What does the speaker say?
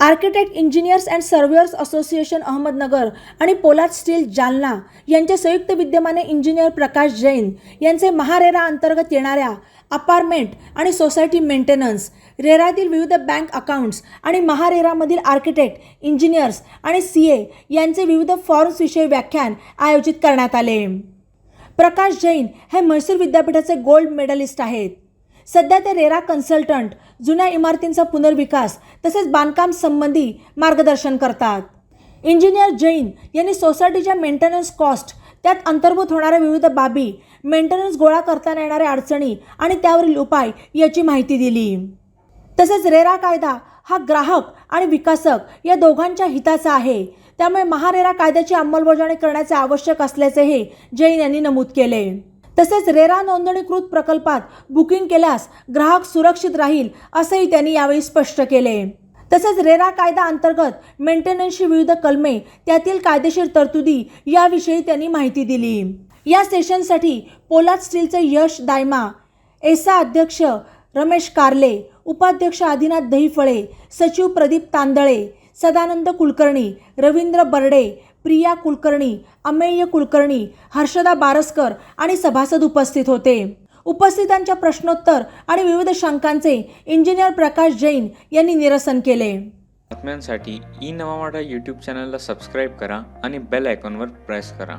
Architect engineers and surveyors association Ahmednagar आणि पोलाद steel Jalna यांच्या संयुक्त विद्यमाने इंजिनियर प्रकाश जैन यांचे महारेरा अंतर्गत येणाऱ्या अपार्टमेंट आणि सोसायटी मेंटेनन्स रेरातील विविध बँक अकाउंट्स आणि महारेरामधील आर्किटेक्ट इंजिनियर्स आणि सी ए यांचे विविध फॉर्म्सविषयी व्याख्यान आयोजित करण्यात आले. प्रकाश जैन हे म्हैसूर विद्यापीठाचे गोल्ड मेडलिस्ट आहेत. सध्या ते रेरा कन्सल्टंट जुन्या इमारतींचा पुनर्विकास तसेच बांधकाम संबंधी मार्गदर्शन करतात. इंजिनियर जैन यांनी सोसायटीच्या मेंटेनन्स कॉस्ट त्यात अंतर्भूत होणाऱ्या विविध बाबी मेंटेनन्स गोळा करताना येणाऱ्या अडचणी आणि त्यावरील उपाय याची माहिती दिली. तसेच रेरा कायदा हा ग्राहक आणि विकासक या दोघांच्या हिताचा आहे. त्यामुळे महारेरा कायद्याची अंमलबजावणी करण्याचे आवश्यक असल्याचेही जैन यांनी नमूद केले. तसेच रेरा नोंदणीकृत प्रकल्पात बुकिंग केल्यास ग्राहक सुरक्षित राहील असंही त्यांनी यावेळी स्पष्ट केले. तसेच रेरा कायदा अंतर्गत मेंटेनन्सची विविध कलमे त्यातील कायदेशीर तरतुदी याविषयी त्यांनी माहिती दिली. या सेशनसाठी पोलाद स्टीलचे यश दायमा एसा अध्यक्ष रमेश कारले उपाध्यक्ष आदिनाथ दहीफळे सचिव प्रदीप तांदळे सदानंद कुलकर्णी रवींद्र बर्डे प्रिया कुलकर्णी अमेय कुलकर्णी हर्षदा बारसकर आणि सभासद उपस्थित होते. उपस्थितांच्या प्रश्नोत्तर आणि विविध शंकांचे इंजिनियर प्रकाश जैन यांनी निरसन केले. बातम्यांसाठी ई नवा मराठा यूट्यूब चॅनलला सबस्क्राईब करा आणि बेल आयकॉनवर प्रेस करा.